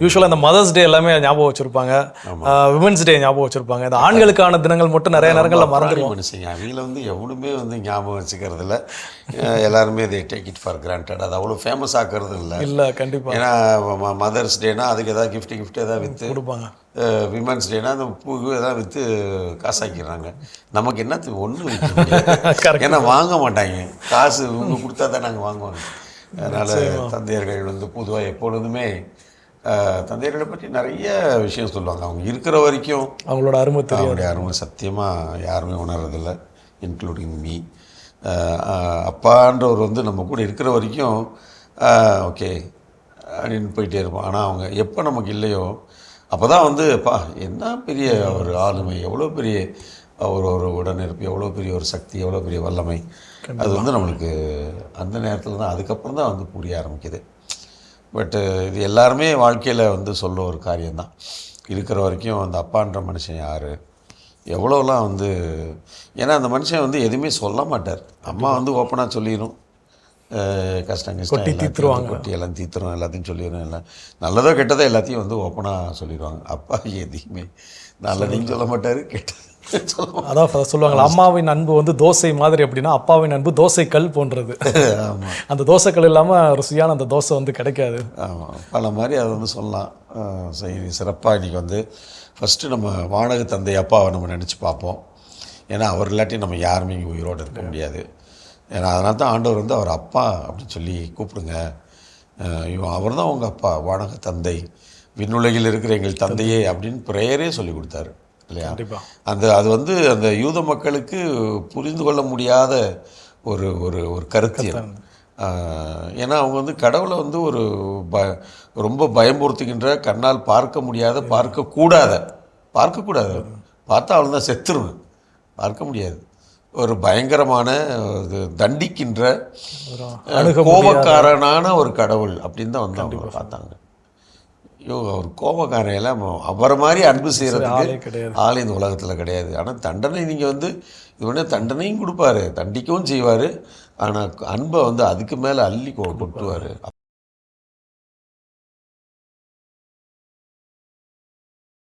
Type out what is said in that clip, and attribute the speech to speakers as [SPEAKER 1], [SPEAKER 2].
[SPEAKER 1] யூஸ்வலாக இந்த mother's day எல்லாமே ஞாபகம் வச்சிருப்பாங்க. விமன்ஸ் டே ஞாபகம் வச்சிருப்பாங்க. இந்த ஆண்களுக்கான தினங்கள் மட்டும் நிறைய நேரங்களில் மறந்துடுவோம்
[SPEAKER 2] மனுஷங்க அவங்கள வந்து எவனுமே வந்து ஞாபகம் வச்சுக்கிறது இல்ல எல்லாருமே இதை டேக் இட் ஃபார் கிராண்டட் அது அவ்வளோ ஃபேமஸ் ஆக்குறது இல்லை.
[SPEAKER 1] இல்லை கண்டிப்பாக
[SPEAKER 2] ஏன்னா மதர்ஸ் டேனா அதுக்கு ஏதாவது gift gift ஏதாவது விற்று
[SPEAKER 1] கொடுப்பாங்க.
[SPEAKER 2] விமன்ஸ் டேனா அந்த பூ ஏதாவது விற்று காசாக்கிடுறாங்க. நமக்கு என்னத்துக்கு ஒன்றும். ஏன்னா வாங்க மாட்டாங்க. காசு இவங்க கொடுத்தா தான் நாங்கள் வாங்குவோம். அதனால் தந்தையர்கள் வந்து பொதுவாக எப்பொழுதுமே தந்தையர்களை பற்றி நிறைய விஷயம் சொல்லுவாங்க. அவங்க இருக்கிற வரைக்கும்
[SPEAKER 1] அவங்களோட அருமை
[SPEAKER 2] அவருடைய அருமை சத்தியமாக யாருமே உணர்றதில்ல இன்க்ளூடிங் மீ அப்பான்றவர் வந்து நம்ம கூட இருக்கிற வரைக்கும் ஓகே அப்படின்னு போயிட்டே இருப்போம். ஆனால் அவங்க எப்போ நமக்கு இல்லையோ அப்போ தான் வந்து பா என்ன பெரிய ஒரு ஆளுமை எவ்வளோ பெரிய ஒரு ஒரு உடனிருப்பு எவ்வளோ பெரிய ஒரு சக்தி எவ்வளோ பெரிய வல்லமை. அது வந்து நம்மளுக்கு அந்த நேரத்தில் தான் அதுக்கப்புறம் தான் வந்து புரிய ஆரம்பிக்குது. பட்டு இது எல்லாருமே வாழ்க்கையில் வந்து சொல்ல ஒரு காரியம்தான். இருக்கிற வரைக்கும் அந்த அப்பான்ற மனுஷன் யார்? எவ்வளோலாம் வந்து ஏன்னா அந்த மனுஷன் வந்து எதுவுமே சொல்ல மாட்டார். அம்மா வந்து ஓப்பனாக சொல்லிடும் கஷ்டம் கஷ்டம் வந்து கொட்டி எல்லாம் தீத்துரும் எல்லாத்தையும் சொல்லிடும் எல்லாம். நல்லதோ கெட்டதோ எல்லாத்தையும் வந்து ஓப்பனாக சொல்லிடுவாங்க. அப்பா எதையுமே நல்லதையும் சொல்ல மாட்டார் கெட்டது
[SPEAKER 1] அதான் சொல்லுவாங்களா அம்மாவின் அன்பு வந்து தோசை மாதிரி அப்படின்னா அப்பாவின் அன்பு தோசை கல் போன்றது அந்த தோசைக்கல் இல்லாமல் ருசியான அந்த தோசை வந்து கிடைக்காது.
[SPEAKER 2] ஆமாம் பல மாதிரி அதை வந்து சொல்லலாம். சரி சிறப்பாக இன்றைக்கி வந்து ஃபஸ்ட்டு நம்ம வானக தந்தை அப்பாவை நம்ம நினச்சி பார்ப்போம். ஏன்னா அவர் இல்லாட்டி நம்ம யாருமே இங்கே உயிரோடு இருக்க முடியாது. ஏன்னா அதனால தான் ஆண்டவர் வந்து அவர் அப்பா அப்படின்னு சொல்லி கூப்பிடுங்க. இவன் அவர் தான் உங்கள் அப்பா வானக தந்தை. விண்ணுலகில் இருக்கிற எங்கள் தந்தையே அப்படின்னு ப்ரேயரே சொல்லி கொடுத்தாரு இல்லையா? அந்த அது வந்து அந்த யூத மக்களுக்கு புரிந்து கொள்ள முடியாத ஒரு ஒரு ஒரு கருத்தியல் ஏன்னா அவங்க வந்து கடவுளை வந்து ஒரு ப ரொம்ப பயமுறுத்துகின்ற கண்ணால் பார்க்க முடியாத பார்க்கக்கூடாத பார்க்கக்கூடாது. பார்த்தா அவள் தான் செத்துருவேன். பார்க்க முடியாது. ஒரு பயங்கரமான இது தண்டிக்கின்ற கோபக்காரனான ஒரு கடவுள் அப்படின்னு தான் வந்து அவங்க பார்த்தாங்க. ஐயோ அவர் கோபக்காரன் எல்லாம் அவரை மாதிரி அன்பு செய்கிறதுக்கு ஆள் இந்த உலகத்தில் கிடையாது. ஆனால் தண்டனை நீங்கள் வந்து இது பண்ண தண்டனையும் கொடுப்பாரு தண்டிக்கவும் செய்வார் ஆனால் அன்பை வந்து அதுக்கு மேலே அள்ளி கொட்டுவார்.